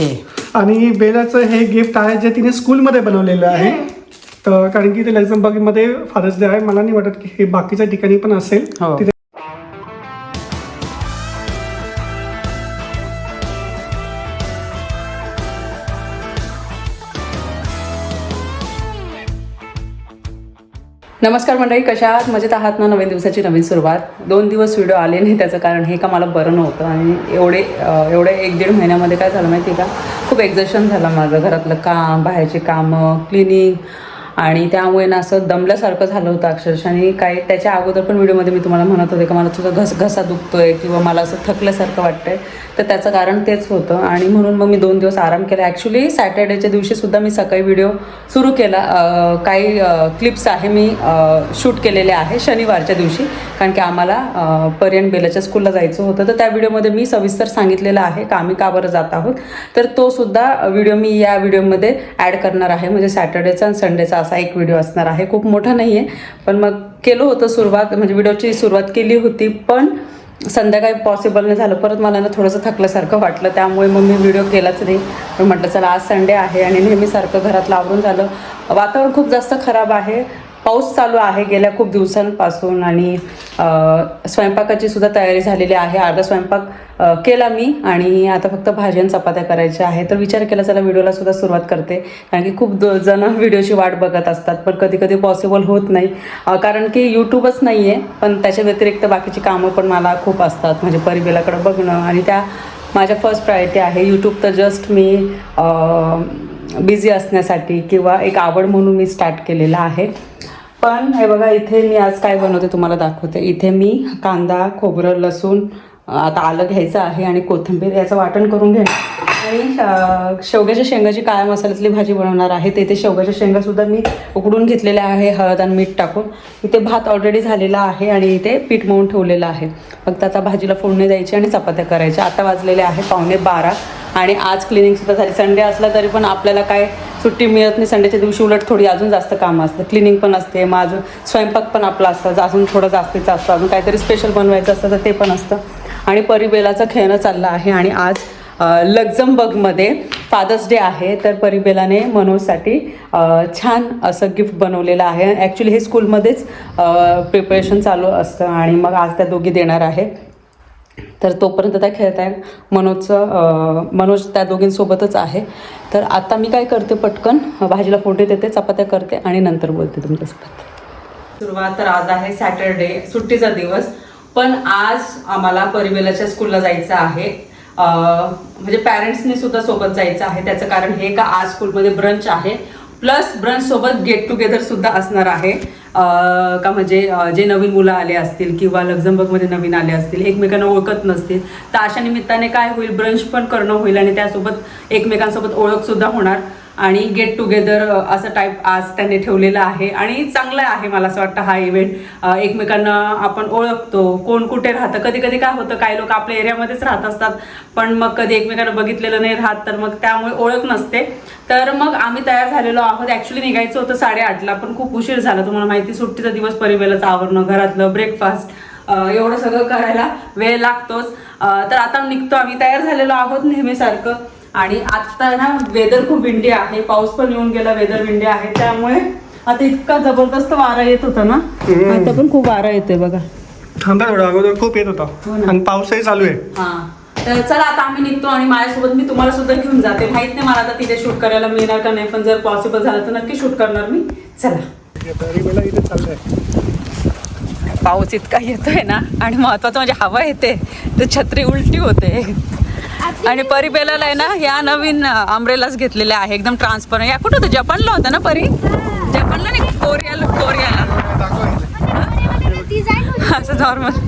Okay आणि बेलाचं हे गिफ्ट आहे जे तिने स्कूलमध्ये बनवलेलं आहे. तर कारण की ते लक्झमबर्गमध्ये फादर्स डे आहे. मला नाही वाटत की हे बाकीच्या ठिकाणी पण असेल. हो. तिथे नमस्कार मंडळी कशा आहात? मजेत आहात ना नवीन दिवसाची नवीन सुरुवात? दोन दिवस व्हिडिओ आले नाही त्याचं कारण हे का मला बरं नव्हतं आणि एवढे एवढे एक दीड महिन्यामध्ये काय झालं माहिती आहे का? खूप एक्झर्शन झालं माझं घरातलं काम बाहेरचे कामं क्लिनिंग आणि त्यामुळे ना असं दमल्यासारखं झालं होतं अक्षरशः. आणि काही त्याच्या अगोदर पण व्हिडिओमध्ये मी तुम्हाला म्हणत होते का मला तुझा घस घसा दुखतोय किंवा मला असं थकल्यासारखं वाटतंय. तर त्याचं कारण तेच होतं. आणि म्हणून मग मी दोन दिवस आराम केला. ॲक्च्युली सॅटर्डेच्या दिवशीसुद्धा मी सकाळी व्हिडिओ सुरू केला. काही क्लिप्स आहे मी शूट केलेले आहे शनिवारच्या दिवशी. कारण की आम्हाला अं, पर्यंत बेलाच्या स्कूलला जायचं होतं. तर त्या व्हिडिओमध्ये मी सविस्तर सांगितलेलं आहे का आम्ही का बरं जात आहोत. तर तो सुद्धा व्हिडिओ मी या व्हिडिओमध्ये ॲड करणार आहे. म्हणजे सॅटर्डेचा आणि संडेचा असा एक व्हिडिओ असणार आहे. खूप मोठा नाही आहे पण मग केलं होतं सुरुवात म्हणजे व्हिडिओची सुरुवात केली होती पण संध्याकाळी पॉसिबल नाही झालं. परत मला ना थोडंसं थकल्यासारखं वाटलं. त्यामुळे मग मी व्हिडिओ केलाच नाही. पण म्हटलं चला आज संडे आहे. आणि नेहमीसारखं घरातलं आवरून झालं. वातावरण खूप जास्त खराब आहे. पाऊस चालू आहे गेल्या खूप दिवसांपासून आणि स्वयंपाकाची सुद्धा तयारी झालेली आहे. अर्धा स्वयंपाक केला मी आणि आता फक्त भाजी आणि चपात्या करायच्या आहे तर विचार केला चला व्हिडिओला सुद्धा सुरुवात करते. कारण की खूप द- जण व्हिडिओची वाट बघत असतात पण कधी कधी पॉसिबल होत नाही. कारण की यूट्यूबच नाही आहे पण त्याच्या व्यतिरिक्त बाकीची कामं पण मला खूप असतात. म्हणजे परिबेलाकडं बघणं आणि त्या माझ्या फर्स्ट प्रायोरिटी आहे यूट्यूब तर जस्ट मी बिझी असण्यासाठी किंवा एक आवड म्हणून मी स्टार्ट केलेलं आहे. पण हे बघा इथे मी आज काय बनवते तुम्हाला दाखवते. इथे मी कांदा खोबरं लसूण आता आलं घ्यायचं आहे आणि कोथिंबीर याचं वाटण करून घेणार. आणि शेवग्याच्या शेंगाची काळ्या मसाल्यातली भाजी बनवणार आहे. ते ते शेवग्याच्या शेंगासुद्धा मी उकडून घेतलेल्या आहे हळद आणि मीठ टाकून. इथे भात ऑलरेडी झालेला आहे आणि इथे पीठ मळून ठेवलेलं आहे. फक्त आता भाजीला फोडणी द्यायची आणि चपात्या करायच्या. आता वाजलेले आहे पावणे बारा आणि आज क्लिनिंगसुद्धा झाली. संडे असला तरी पण आपल्याला काय सुट्टी मिळत नाही. संडेच्या दिवशी उलट थोडी अजून जास्त कामं असतं क्लिनिंग पण असते. मग अजून स्वयंपाक पण आपला असतं अजून थोडं जास्तीचं असतं. अजून काहीतरी स्पेशल बनवायचं असतं तर ते पण असतं. आणि परिबेलाचं खेळणं चाललं आहे आणि आज लक्झमबर्गमध्ये फादर्स डे आहे तर परिबेलाने मनोजसाठी छान असं गिफ्ट बनवलेलं आहे. ॲक्च्युली हे स्कूलमध्येच प्रिपरेशन चालू असतं आणि मग आज त्या दोघी देणार आहे. तर तोपर्यंत त्या खेळत आहे मनोजचं मनोज त्या दोघींसोबतच आहे. तर आता मी काय करते पटकन? भाजीला फोटे देते चपात्या करते आणि नंतर बोलते तुमच्यासोबत. सुरुवात तर आज आहे सॅटरडे सुट्टीचा दिवस. पण आज आम्हाला परिवेलाच्या स्कूलला जायचं आहे. म्हणजे पॅरेंट्सनी सुद्धा सोबत जायचं आहे. त्याचं कारण हे का आज स्कूलमध्ये ब्रंच आहे. प्लस ब्रंच सोबत गेट टुगेदर सुद्धा असणार आहे. का म्हणजे जे नवीन मुलं आले असतील किंवा लक्झमबर्गमध्ये नवीन आले असतील एकमेकांना ओळखत नसतील तर अशा निमित्ताने काय होईल? ब्रंच पण करणं होईल आणि त्यासोबत एकमेकांसोबत ओळखसुद्धा होणार. आणि गेट टुगेदर असं टाईप आज त्यांनी ठेवलेलं आहे. आणि चांगलं आहे मला असं वाटतं हा इव्हेंट एकमेकांना आपण ओळखतो. कोण कुठे राहतं? कधी कधी काय होतं? काही लोक आपल्या एरियामध्येच राहत असतात. पण मग कधी एकमेकांना बघितलेलं नाही राहत तर मग त्यामुळे ओळख नसते. तर मग आम्ही तयार झालेलो आहोत. ॲक्च्युली निघायचं होतं साडेआठला पण खूप उशीर झाला. तुम्हाला माहिती सुट्टीचा दिवस परिवेलाचं आवरणं घरातलं ब्रेकफास्ट एवढं सगळं करायला वेळ लागतोच. तर आता निघतो आम्ही. तयार झालेलो आहोत नेहमीसारखं. आणि आता ना वेदर खूप विंडी आहे. पाऊस पण येऊन गेला वेदर विंडी आहे. त्यामुळे आता इतका जबरदस्त वारा येत होता ना. आता पण खूप वारा येतोय बघा. थांबा थोडं अगोदर खूप येत हो होता ना. आणि पाऊसही चालू आहे. हा. तर चला आता आम्ही निघतो आणि माझ्यासोबत मी तुम्हाला सुद्धा घेऊन जाते. माहीत नाही मला आता तिथे शूट करायला मिळणार का नाही पण जर पॉसिबल झालं तर नक्की शूट करणार मी. चला. पाऊस इतका येतोय ना आणि महत्वाचं म्हणजे हवा येते. तर छत्री उलटी होते. आणि परिबेलाला आहे ना या नवीन अम्ब्रेलाच घेतलेल्या आहे. एकदम ट्रान्सपरंट या कुठं होतं? जपानला होता ना परी? जपानला नाही कोरियाला कोरियाला. असं नॉर्मल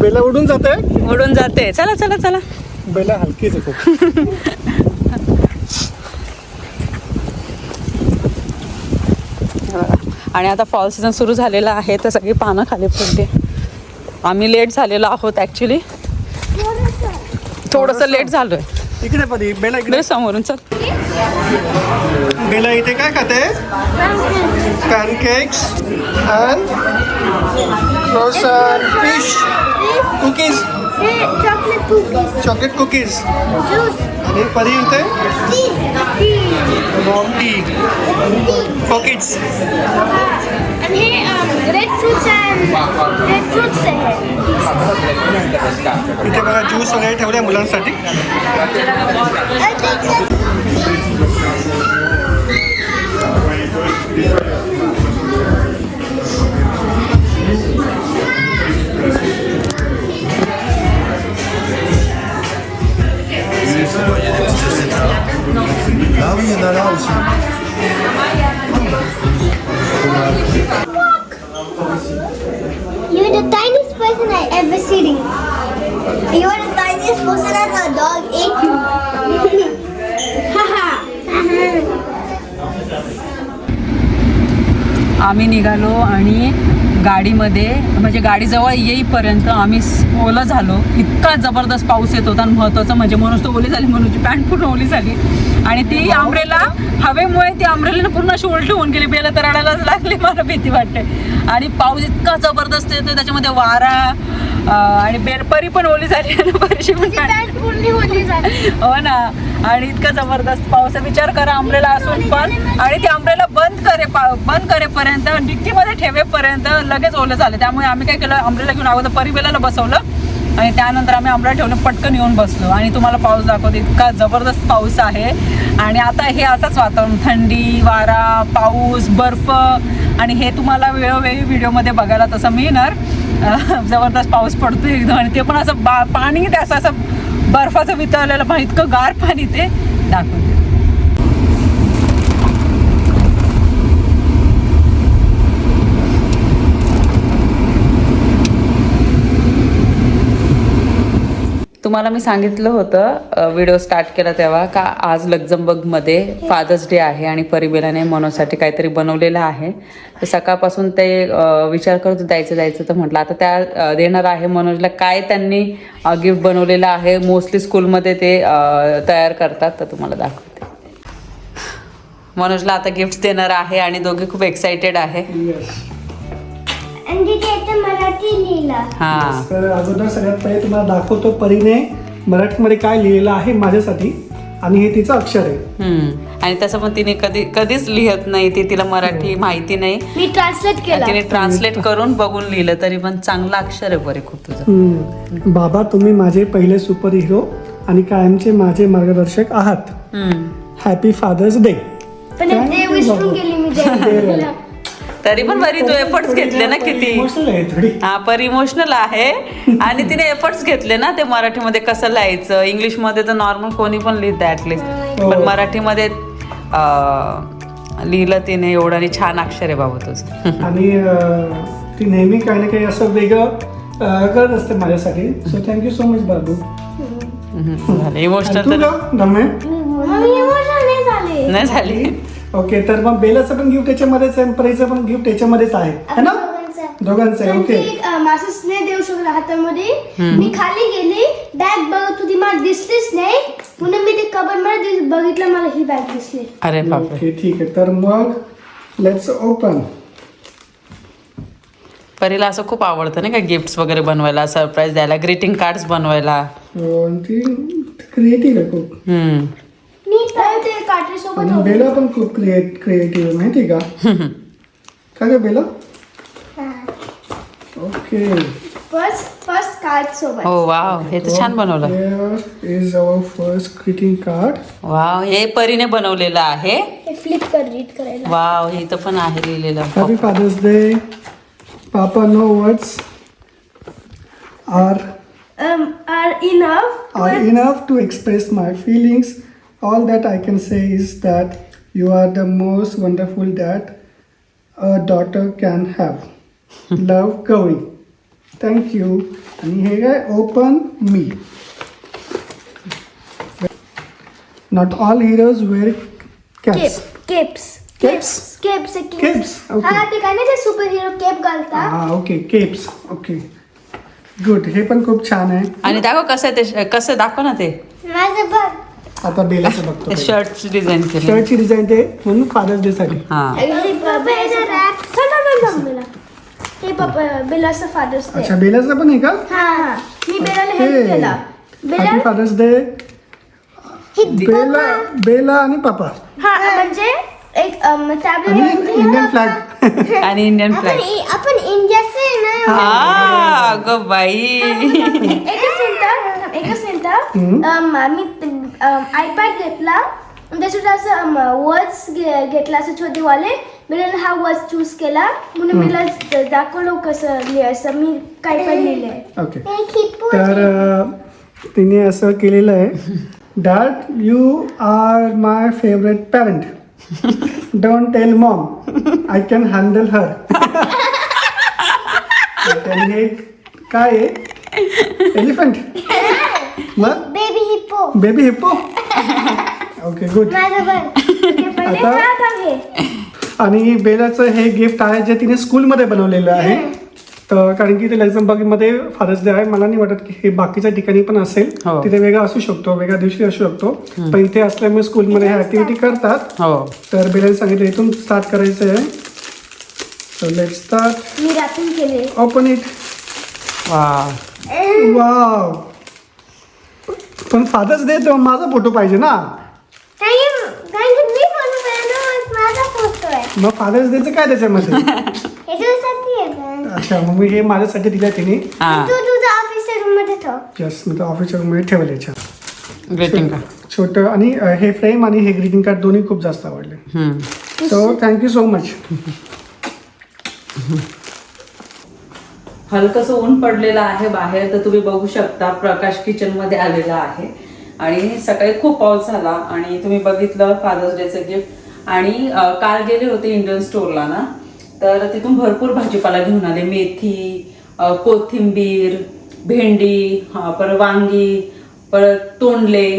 बेला उडून जाते उडून जाते चला चला चला. बेला हलकीच खूप. आणि आता फॉल सीझन सुरू झालेला आहे तर सगळी पानं खाली पडली. आम्ही लेट झालेलो आहोत ॲक्च्युली थोडंसं लेट झालोय. इकडे पदी बेला इकडे. समोरून चल. बेला इथे काय खाते? Pancakes and fish cookies chocolate cookies, chocolate cookies juice, आणि परी इथे बॉम्बी pockets um, red fruits and red fruits आहे. इथे बघा ज्यूस वगैरे ठेवले मुलांसाठी I think गाडीमध्ये म्हणजे गाडीजवळ येईपर्यंत आम्ही ओलं झालो. इतका जबरदस्त पाऊस येत होता आणि महत्त्वाचं म्हणजे मनोज तो ओली झाली मनोजची पॅन्ट पूर्ण ओली झाली. आणि ती आंब्रेला हवेमुळे ती आंब्रेला पूर्ण अशी उलटी होऊन गेली बेला तर रडायलाच लागली मला भीती वाटते. आणि पाऊस इतका जबरदस्त येतो त्याच्यामध्ये वारा आणि बेल परी पण झाली आणि ओली झाली. हो ना. आणि इतका जबरदस्त पाऊस आहे. विचार करा आंब्रेला असून पण. आणि ती आंब्रेला बंद करे पा- बंद करेपर्यंत डिक्कीमध्ये ठेवेपर्यंत लगेच ओलं झालं. त्यामुळे आम्ही काय केलं आंब्रेला घेऊन अगोदर परिबेला बसवलं. आणि त्यानंतर आम्ही आंब्रेला ठेवलं पटकन येऊन बसलो. आणि तुम्हाला पाऊस दाखवते इतका जबरदस्त पाऊस आहे. आणि आता हे असंच वातावरण थंडी वारा पाऊस बर्फ. आणि हे तुम्हाला वेळोवेळी व्हिडिओमध्ये बघायला तसं मिळणार. जबरदस्त पाऊस पडतो एकदम. आणि ते पण असं बा पाणी ते असं असं बर्फाचं वितळलेलं पण इतकं गार पाणी ते दाखवते. तुम्हाला मी सांगितलं होतं व्हिडिओ स्टार्ट केला तेव्हा का आज लक्झमबर्गमध्ये फादर्स डे आहे आणि परिबेलाने मनोसाठी काहीतरी बनवलेलं आहे. तर सकाळपासून ते विचार करत द्यायचं द्यायचं तर म्हटलं आता त्या देणार आहे मनोजला काय त्यांनी गिफ्ट बनवलेलं आहे. मोस्टली स्कूलमध्ये ते तयार करतात तर तुम्हाला दाखवते. मनोजला आता गिफ्ट देणार आहे आणि दोघे खूप एक्सायटेड आहे. आणि तिथे इथे मराठी लिहिलं. हां. तर अगोदर सगळ्यात पहिले तुम्हाला दाखवतो परीने मराठीमध्ये काय लिहिलेलं आहे माझ्यासाठी. आणि हे तिचं अक्षर आहे. हम्म. आणि तसं पण तिने कधी कधीच लिहत नाही ते तिला मराठी माहिती नाही. मी ट्रान्सलेट केलं. तिने ट्रान्सलेट करून बघून लिहिलं तरी पण चांगलं अक्षर आहे बरे खूप तुझं. हम्म. बाबा तुम्ही माझे पहिले सुपर हिरो आणि कायमचे माझे मार्गदर्शक आहात. हम्म. हॅपी फादर्स डे पण ते विसरून गेली मी द्यायला. तरी पण बरी तू एफर्ट्स घेतले ना किती? इमोशनल आहे थोडी. हा पर इमोशनल आहे. आणि तिने एफर्ट्स घेतले ना ते मराठीमध्ये कसं लिहायचं? इंग्लिशमध्ये तर नॉर्मल कोणी पण लिहितं ऍटलिस्ट हो. पण मराठीमध्ये अं, लिहिलं तिने एवढं आणि छान अक्षर आहे बाबा तुझं. आणि ती नेहमी काही ना काही असं वेगळं करत असते माझ्यासाठी. सो थँक्यू सो मच बाबू. इमोशनल नाही झाली. ओके तर मग बेलाचं पण गिफ्ट याच्यामध्येच आहे परीचं पण गिफ्ट याच्यामध्येच आहे. है ना? दोघांचं. आहे ओके माझं स्नेह देऊ शकला हातामध्ये. मी खाली गेली बॅग बघत होती मला दिसलीच नाही म्हणून मी ते कबडमध्ये दिस- बघितलं मला ही बॅग दिसली. अरे बापरे. ओके ठीक आहे. तर मग लेट्स ओपन परीला असं खूप आवडतं ना का गिफ्ट्स वगैरे बनवायला सरप्राईज द्यायला ग्रीटिंग कार्ड्स बनवायला. क्रिएटिव्ह आहे खूप. हम्म. ते सोबत आणि बेला पण खूप क्रिएट क्रिएटिव्ह आहे माहिती का? काय ग Bela? Okay first first card सोबत. हो वाव हे तर छान बनवलं. Is our first greeting card wow हे परीने बनवलेलं आहे. हे फ्लिप कर रीड करायला. वाव हे इथं पण आहे लिहिलेलं. Happy father's day papa no words are um, are enough are enough to express my feelings. All that I can say is that you are the most wonderful dad a daughter can have. Love, Gauri. Thank you. And here I open me. Not all heroes wear caps. Cape capes Capes? Capes Capes, okay. हा ते काय नाही ते super hero Cape घालतात हा okay keeps okay good हे पण खूप छान आहे आणि दाखव कसं आहे ते कसं दाखव ना ते माझं बघ आता बेलाचं बघतो शर्टची डिझाईन केली. शर्टची डिझाईन ते म्हणून फादर्स डे साठी. हा. हे पप्पा बेलाचं फादर्स डे अच्छा बेलाचं पण आहे का? हा हा. मी बेलाला हेल्प केला. बेला फादर्स डे बेला बेला आणि पापा हा म्हणजे एक आणि इंडियन फ्लॅग आणि इंडियन फ्लॅग आपण इंडियाचे ना. हा अगं बाई. एकच मिनिट. एकच मिनिट. मी आयपॅड घेतला. आणि त्याच्यात असं वर्ड्स घेतला असं छोटेवाले मी हा वर्ड चूज केला. म्हणून मला दाखवलं कसं लिहायचं मी काय पण लिहिलंय. ओके तर तिने असं केलेलं आहे. Dad you are my favourite parent don't tell mom I can handle her हे काय आहे एलिफंट मग baby hippo baby hippo okay good माझं आता- आणि बेलाचं हे गिफ्ट आहे जे तिने स्कूलमध्ये बनवलेलं आहे. तर कारण की ते लक्झमबर्गमध्ये फादर्स डे आहे. मला नाही वाटत की हे बाकीच्या ठिकाणी पण असेल. हो. तिथे वेगळा असू शकतो वेगळ्या दिवशी असू शकतो. पण इथे असल्यामुळे स्कूलमध्ये ह्या ऍक्टिव्हिटी करतात. हो. तर बेलाने सांगितलं इथून स्टार्ट करायचं आहे सो लेट स्टार्ट मी रात्री केले ओपन इट वा. वाव पण फादर्स डे तर माझा फोटो पाहिजे ना. मी फोटो माझा फोटो आहे. मग फादर्स डेचं काय त्याच्यामध्ये? आहे अच्छा मग मी हे माझ्यासाठी दिलं तिने. हा तू तुझ्या ऑफिसच्या रूममध्ये ठेव. यस मी तर ऑफिसच्या रूममध्ये ठेवले याच्या ग्रेटिंग का छोटं आणि अ, हे फ्रेम आणि हे ग्रीटिंग कार्ड दोन्ही खूप जास्त आवडले. Hmm. So thank you so so हलकसं ऊन पडलेलं आहे बाहेर तर तुम्ही बघू शकता प्रकाश किचनमध्ये आलेला आहे. आणि सकाळी खूप पाऊस झाला आणि तुम्ही बघितलं फादर्स डेचं गिफ्ट आणि काल गेले होते इंडियन स्टोअरला ना तर तिथून भरपूर भाजीपाला घेऊन आले. मेथी कोथिंबीर भेंडी अं, परत वांगी परत तोंडले.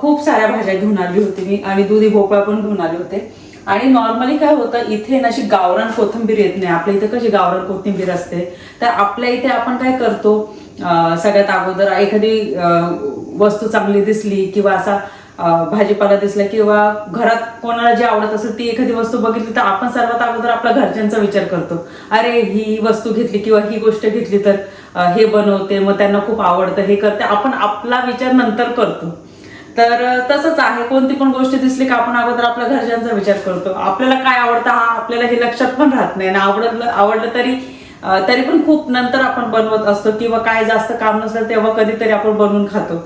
खूप साऱ्या भाज्या घेऊन आली होती मी. आणि दुधी भोपळा पण घेऊन आले होते. आणि नॉर्मली काय होतं इथे ना अशी गावरान कोथिंबीर येत नाही. आपल्या इथे कशी गावरान कोथिंबीर असते? तर आपल्या इथे आपण काय करतो सगळ्यात अगोदर एखादी वस्तू चांगली दिसली किंवा असा भाजीपाला दिसला किंवा घरात कोणाला जे आवडत असेल ती एखादी वस्तू बघितली तर आपण सर्वात अगोदर आपल्या घरच्यांचा विचार करतो. अरे ही वस्तू घेतली किंवा ही गोष्ट घेतली तर हे बनवते मग त्यांना खूप आवडतं हे करते. आपण आपला विचार नंतर करतो. तर तसंच आहे. कोणती पण गोष्ट दिसली का आपण अगोदर आपल्या घरच्यांचा विचार करतो. आपल्याला काय आवडतं हा आपल्याला हे लक्षात पण राहत नाही. आणि आवडलं आवडलं तरी तरी पण खूप नंतर आपण बनवत असतो किंवा काय जास्त काम नसलं तेव्हा कधीतरी आपण बनवून खातो.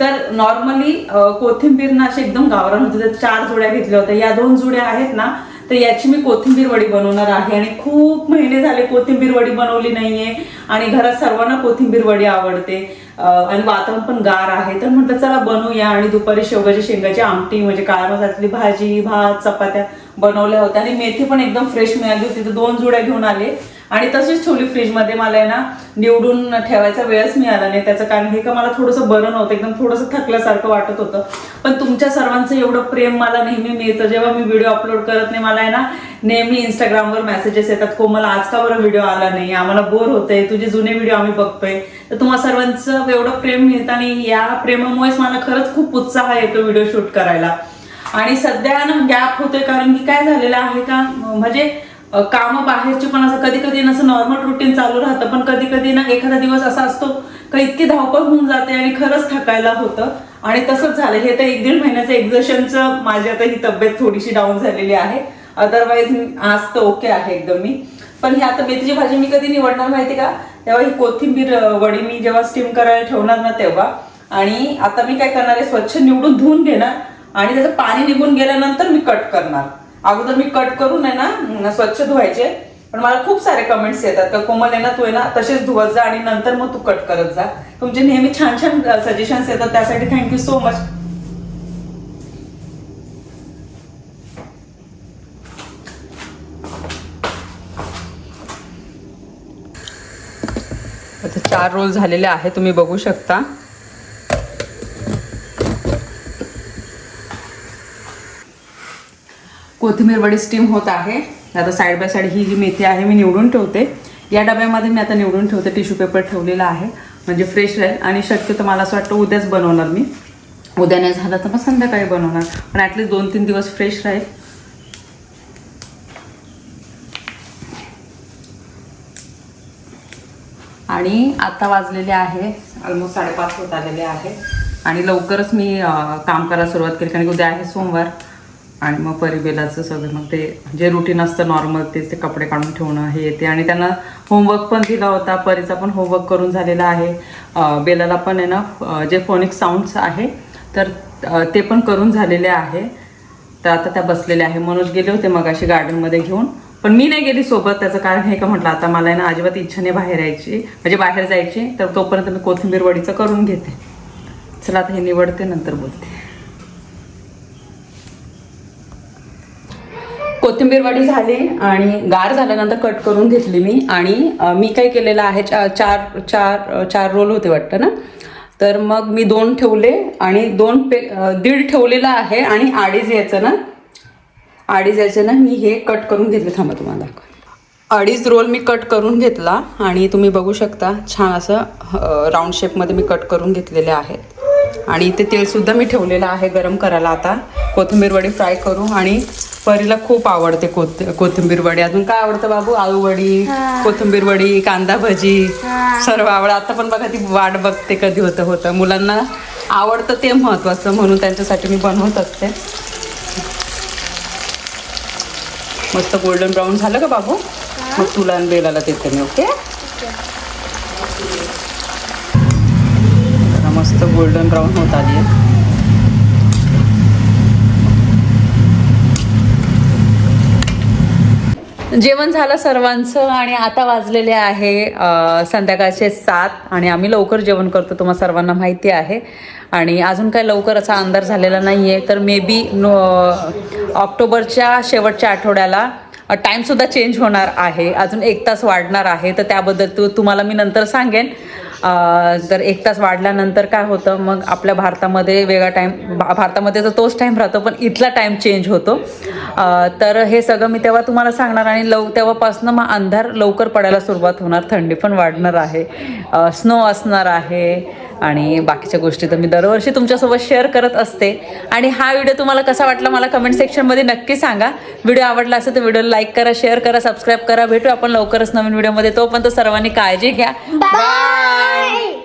तर नॉर्मली कोथिंबीर ना अशी एकदम गावरान होती. तर चार जुड्या घेतल्या होत्या. या दोन जुड्या आहेत ना तर याची मी कोथिंबीर वडी बनवणार आहे. आणि खूप महिने झाले कोथिंबीर वडी बनवली नाहीये. आणि घरात सर्वांना कोथिंबीर वडी आवडते. आणि वातावरण पण गार आहे. तर म्हटलं चला बनवूया. आणि दुपारी शेवगाची शेंगाची आमटी म्हणजे काळ्या मसाल्यातली भाजी भात चपात्या बनवल्या होत्या. आणि मेथी पण एकदम फ्रेश मिळाली होती. तर दोन जुड्या घेऊन आले. आणि तशीच ठेवली फ्रीजमध्ये मला आहे ना निवडून ठेवायचा वेळच मिळाला नाही. त्याचं कारण हे का मला थोडंसं बरं नव्हतं एकदम थोडंसं थकल्यासारखं वाटत होतं. पण तुमच्या सर्वांचं एवढं प्रेम मला नेहमी मिळतं. जेव्हा मी व्हिडिओ अपलोड करत नाही मला आहे ना नेहमी इंस्टाग्रामवर मेसेजेस येतात कोमल आज का बरं व्हिडिओ आला नाही? आम्हाला बोर होतंय तुझे जुने व्हिडिओ आम्ही बघतोय. तर तुम्हा सर्वांचं एवढं प्रेम मिळतं आणि या प्रेमामुळेच मला खरंच खूप उत्साह येतो व्हिडिओ शूट करायला. आणि सध्या ना गॅप होतोय कारण की काय झालेलं आहे का? म्हणजे काम बाहेरची पण असं कधी कधी असं नॉर्मल रुटीन चालू राहतं पण कधी कधी ना एखादा दिवस असा असतो का इतकी धावपळ होऊन जाते आणि खरंच थकायला होतं. आणि तसंच झालं हे तर एक दीड महिन्याचं एक्झर्शनचं माझी आता ही तब्येत थोडीशी डाऊन झालेली आहे. अदरवाईज आज तर ओके आहे एकदम मी. पण ही आता मेथीची भाजी मी कधी निवडणार माहिती का? तेव्हा ही कोथिंबीर वडी मी जेव्हा स्टीम करायला ठेवणार ना तेव्हा. आणि आता मी काय करणार आहे स्वच्छ निवडून धुवून घेणार आणि त्याचं पाणी निघून गेल्यानंतर मी कट करणार. अगोदर मी कट करून आहे ना स्वच्छ धुवायचे. पण मला खूप सारे कमेंट्स येतात का कोमल आहे ना तू आहे ना तसेच धुवत जा आणि नंतर मग तू कट करत जा. तुमचे नेहमी छान छान सजेशन्स येतात त्यासाठी थँक्यू सो मच आता चार रोल झालेले आहे तुम्ही बघू शकता. कोथिंबीर वडी स्टीम होत आहे. आता साईड बाय साईड ही जी मेथी आहे मी निवडून ठेवते. या डब्यामध्ये मी आता निवडून ठेवते टिश्यू पेपर ठेवलेला आहे. म्हणजे फ्रेश राहील आणि शक्यतो मला असं वाटतं उद्याच बनवणार मी. उद्या नाही झालं तर मग संध्याकाळी बनवणार. पण ॲटलीस्ट दोन तीन दिवस फ्रेश राहील. आणि आता वाजलेले आहे ऑलमोस्ट साडेपाच होत आलेले आहे. आणि लवकरच मी काम करायला सुरुवात केली कारण की उद्या आहे सोमवार. आणि मग परिबेलाचं सगळं मग ते जे रुटीन असतं नॉर्मल तेच ते कपडे काढून ठेवणं हे येते आणि त्यांना होमवर्क पण दिला होता परीचा पण होमवर्क करून झालेला आहे. बेलाला पण आहे ना जे फोनिक साऊंड्स आहे तर ते पण करून झालेले आहे. तर आता त्या बसलेल्या आहे. मनोज गेले होते मग अशी गार्डनमध्ये घेऊन पण मी नाही गेली सोबत त्याचं कारण हे का म्हटलं आता मला आहे ना अजिबात इच्छा नाही बाहेर यायची म्हणजे बाहेर जायची तर तोपर्यंत मी कोथिंबीर वडीचं करून घेते. चला आता हे निवडते नंतर बोलते. कोथिंबीर वडी झाली आणि गार झाल्यानंतर कट करून घेतली मी. आणि मी काय केलेलं आहे चा- चार चार चार रोल होते वाटतं ना? तर मग मी दोन ठेवले आणि दोन पे दीड ठेवलेलं आहे आणि अडीच यायचं ना? अडीच यायचं ना? मी हे कट करून घेतले. थांबा तुम्हाला अडीच रोल मी कट करून घेतला आणि तुम्ही बघू शकता छान असं राऊंड शेपमध्ये मी कट करून घेतलेले आहेत. आणि इथे तेलसुद्धा मी ठेवलेलं आहे गरम करायला आता. कोथिंबीर वडी फ्राय करू आणि परीला खूप आवडते कोथ कोथिंबीर वडी. अजून काय आवडतं बाबू? आळू वडी कोथिंबीर वडी कांदा भजी सर्व आवड आता पण बघा ती वाट बघते कधी होतं होतं. मुलांना आवडतं ते महत्त्वाचं म्हणून त्यांच्यासाठी मी बनवत असते. मस्त गोल्डन ब्राऊन झालं का बाबू? मग तुला आणि बेलाला देते मी ओके? मस्त गोल्डन ब्राऊन होत आली आहे. जेवण झालं सर्वांचं आणि आता वाजलेले आहे संध्याकाळचे सात आणि आम्ही लवकर जेवण करतो तुम्हाला सर्वांना माहिती आहे. आणि अजून काय लवकर असा अंदाज झालेला नाही आहे तर मे बी नो ऑक्टोबरच्या शेवटच्या आठवड्याला टाईमसुद्धा चेंज होणार आहे. अजून एक तास वाढणार आहे तर त्याबद्दल तू तुम्हाला मी नंतर सांगेन. तर एक तास वाढल्यानंतर काय होतं मग आपल्या भारतामध्ये वेगळा टाईम भारतामध्ये तर तोच टाईम राहतो पण इथला टाईम चेंज होतो. तर हे सगळं मी तेव्हा तुम्हाला सांगणार आणि लव तेव्हापासनं मग अंधार लवकर पडायला सुरुवात होणार थंडी पण वाढणार आहे. स्नो असणार आहे. आणि बाकीच्या गोष्टी तर मी दरवर्षी तुमच्यासोबत शेअर करत असते. आणि हा व्हिडिओ तुम्हाला कसा वाटला मला कमेंट सेक्शनमध्ये नक्की सांगा. व्हिडिओ आवडला असेल तर व्हिडिओ लाईक करा शेअर करा सबस्क्राईब करा. भेटू आपण लवकरच नवीन व्हिडिओमध्ये तोपर्यंत सर्वांनी काळजी घ्या. बाय